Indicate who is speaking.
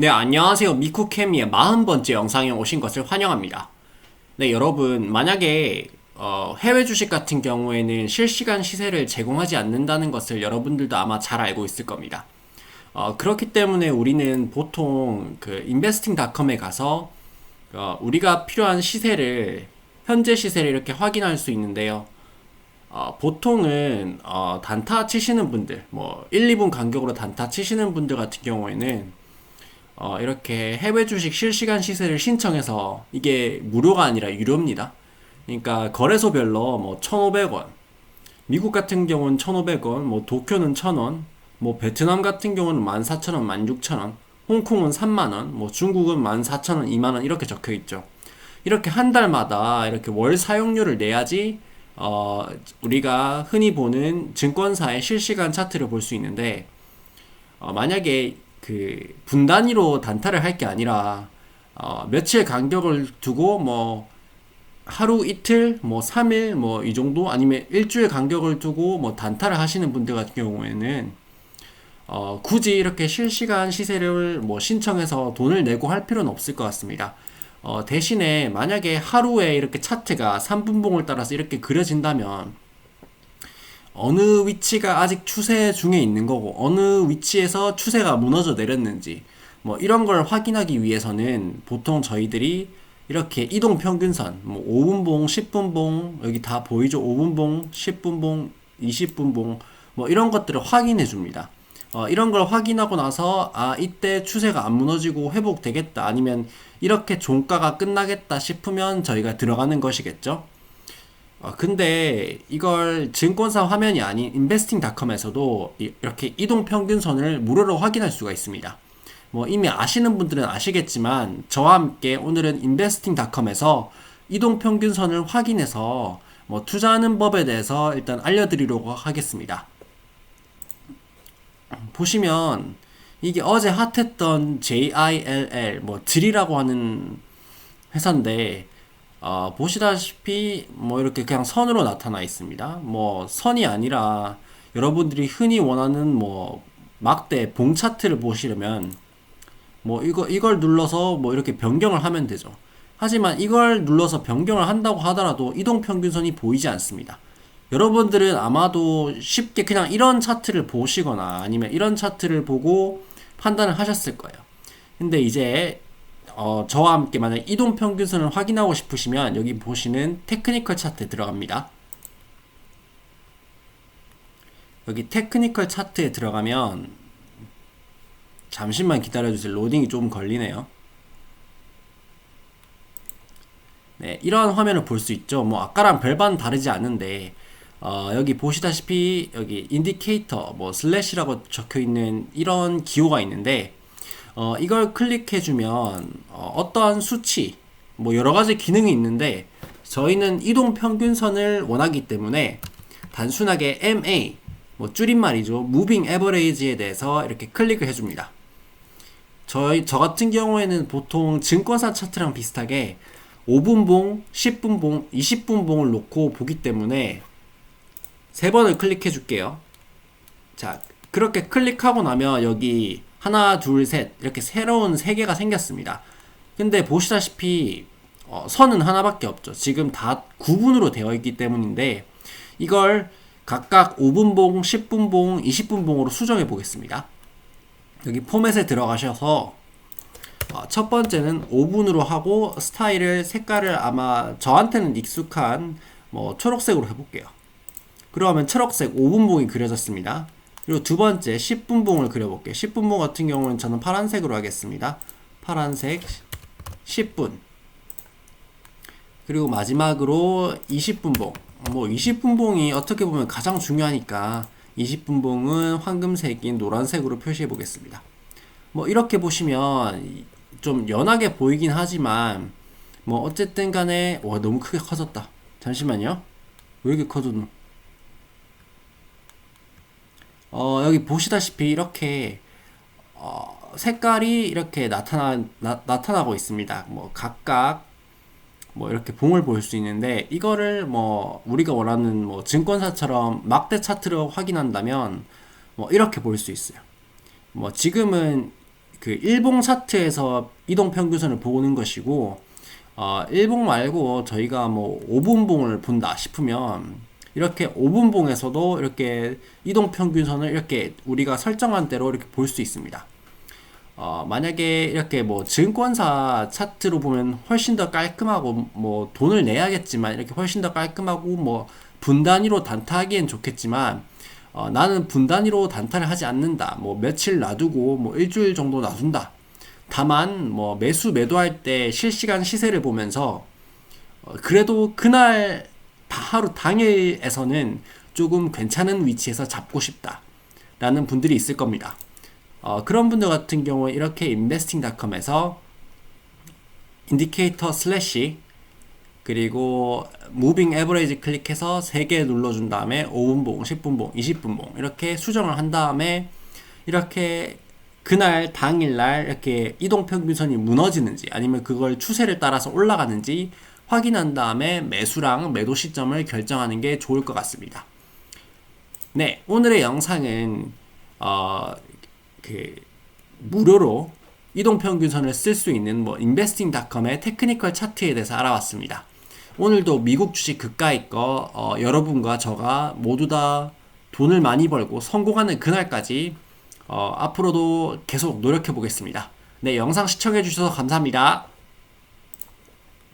Speaker 1: 네, 안녕하세요. 미쿠케미의 40번째 영상에 오신 것을 환영합니다. 네, 여러분, 만약에 어, 해외 주식 같은 경우에는 실시간 시세를 제공하지 않는다는 것을 여러분들도 아마 잘 알고 있을 겁니다. 어, 그렇기 때문에 우리는 보통 그 investing.com에 가서 어, 우리가 필요한 시세를 현재 시세를 이렇게 확인할 수 있는데요. 어, 보통은 어, 단타 치시는 분들, 뭐 1, 2분 간격으로 단타 치시는 분들 같은 경우에는 어, 이렇게 해외 주식 실시간 시세를 신청해서 이게 무료가 아니라 유료입니다. 그러니까 거래소별로 뭐 1,500원, 미국 같은 경우는 1,500원, 뭐 도쿄는 1,000원, 뭐 베트남 같은 경우는 14,000원, 16,000원, 홍콩은 3만원, 뭐 중국은 14,000원, 2만원 이렇게 적혀 있죠. 이렇게 한 달마다 이렇게 월 사용료를 내야지 어, 우리가 흔히 보는 증권사의 실시간 차트를 볼 수 있는데 어, 만약에 그 분단위로 단타를 할 게 아니라 어, 며칠 간격을 두고 뭐 하루 이틀 뭐 3일 뭐 이 정도 아니면 일주일 간격을 두고 뭐 단타를 하시는 분들 같은 경우에는 어, 굳이 이렇게 실시간 시세를 뭐 신청해서 돈을 내고 할 필요는 없을 것 같습니다. 어, 대신에 만약에 하루에 이렇게 차트가 3분봉을 따라서 이렇게 그려진다면 어느 위치가 아직 추세 중에 있는 거고 어느 위치에서 추세가 무너져 내렸는지 뭐 이런 걸 확인하기 위해서는 보통 저희들이 이렇게 이동 평균선 뭐 5분봉, 10분봉 여기 다 보이죠? 5분봉, 10분봉, 20분봉 뭐 이런 것들을 확인해 줍니다. 어, 이런 걸 확인하고 나서 아 이때 추세가 안 무너지고 회복되겠다 아니면 이렇게 종가가 끝나겠다 싶으면 저희가 들어가는 것이겠죠. 어, 근데 이걸 증권사 화면이 아닌 investing.com에서도 이렇게 이동 평균선을 무료로 확인할 수가 있습니다. 뭐 이미 아시는 분들은 아시겠지만 저와 함께 오늘은 investing.com에서 이동 평균선을 확인해서 뭐 투자하는 법에 대해서 일단 알려드리려고 하겠습니다. 보시면 이게 어제 핫했던 JILL 뭐 드리라고 하는 회사인데 어, 보시다시피 뭐 이렇게 그냥 선으로 나타나 있습니다. 뭐 선이 아니라 여러분들이 흔히 원하는 뭐 막대 봉 차트를 보시려면 뭐 이거 이걸 눌러서 뭐 이렇게 변경을 하면 되죠. 하지만 이걸 눌러서 변경을 한다고 하더라도 이동 평균선이 보이지 않습니다. 여러분들은 아마도 쉽게 그냥 이런 차트를 보시거나 아니면 이런 차트를 보고 판단을 하셨을 거예요. 근데 이제 어, 저와 함께 만약 이동 평균선을 확인하고 싶으시면 여기 보시는 테크니컬 차트에 들어갑니다. 여기 테크니컬 차트에 들어가면 잠시만 기다려주세요. 로딩이 좀 걸리네요. 네, 이러한 화면을 볼 수 있죠. 뭐 아까랑 별반 다르지 않은데 어, 여기 보시다시피 여기 인디케이터 뭐 슬래시라고 적혀 있는 이런 기호가 있는데 어, 이걸 클릭해주면 어, 떠한 수치 뭐 여러 가지 기능이 있는데 저희는 이동 평균선을 원하기 때문에 단순하게 MA 뭐 줄임말이죠. Moving Average에 대해서 이렇게 클릭을 해줍니다. 저희 저 같은 경우에는 보통 증권사 차트랑 비슷하게 5분봉, 10분봉, 20분봉을 놓고 보기 때문에 세 번을 클릭해 줄게요. 자, 그렇게 클릭하고 나면 여기 하나, 둘, 셋 이렇게 새로운 세 개가 생겼습니다. 근데 보시다시피 어, 선은 하나밖에 없죠. 지금 다 구분으로 되어 있기 때문인데 이걸 각각 5분봉, 10분봉, 20분봉으로 수정해 보겠습니다. 여기 포맷에 들어가셔서 어, 첫 번째는 5분으로 하고 스타일을 색깔을 아마 저한테는 익숙한 뭐 초록색으로 해볼게요. 그러면 초록색 5분봉이 그려졌습니다. 그리고 두 번째 10분봉을 그려볼게요. 10분봉 같은 경우는 저는 파란색으로 하겠습니다. 파란색 10분 그리고 마지막으로 20분봉 뭐 20분봉이 어떻게 보면 가장 중요하니까 20분봉은 황금색인 노란색으로 표시해 보겠습니다. 뭐 이렇게 보시면 좀 연하게 보이긴 하지만 뭐 어쨌든 간에 와 너무 크게 커졌다. 잠시만요. 왜 이렇게 커졌노? 어, 여기 보시다시피 이렇게 어, 색깔이 이렇게 나타나 나, 나타나고 있습니다. 뭐 각각 뭐 이렇게 봉을 볼수 있는데 이거를 뭐 우리가 원하는 뭐 증권사처럼 막대 차트로 확인한다면 뭐 이렇게 볼 수 있어요. 뭐 지금은 그 일봉 차트에서 이동 평균선을 보는 것이고 어, 일봉 말고 저희가 뭐 5분봉을 본다 싶으면 이렇게 5분봉에서도 이렇게 이동 평균선을 이렇게 우리가 설정한 대로 이렇게 볼 수 있습니다. 어, 만약에 이렇게 뭐 증권사 차트로 보면 훨씬 더 깔끔하고 뭐 돈을 내야겠지만 이렇게 훨씬 더 깔끔하고 뭐 분단위로 단타하기엔 좋겠지만 어, 나는 분단위로 단타를 하지 않는다. 뭐 며칠 놔두고 뭐 일주일 정도 놔둔다. 다만 뭐 매수 매도할 때 실시간 시세를 보면서 어, 그래도 그날 다 하루 당일에서는 조금 괜찮은 위치에서 잡고 싶다. 라는 분들이 있을 겁니다. 어, 그런 분들 같은 경우에 이렇게 investing.com에서 인디케이터 슬래시 그리고 무빙 에버레이지 클릭해서 3개 눌러준 다음에 5분봉, 10분봉, 20분봉 이렇게 수정을 한 다음에 이렇게 그날 당일날 이렇게 이동 평균선이 무너지는지 아니면 그걸 추세를 따라서 올라가는지 확인한 다음에 매수랑 매도 시점을 결정하는 게 좋을 것 같습니다. 네, 오늘의 영상은 어, 그 무료로 이동 평균선을 쓸 수 있는 뭐 investing.com의 테크니컬 차트에 대해서 알아봤습니다. 오늘도 미국 주식 그가의 거 어, 여러분과 저가 모두 다 돈을 많이 벌고 성공하는 그날까지 어, 앞으로도 계속 노력해 보겠습니다. 네, 영상 시청해 주셔서 감사합니다.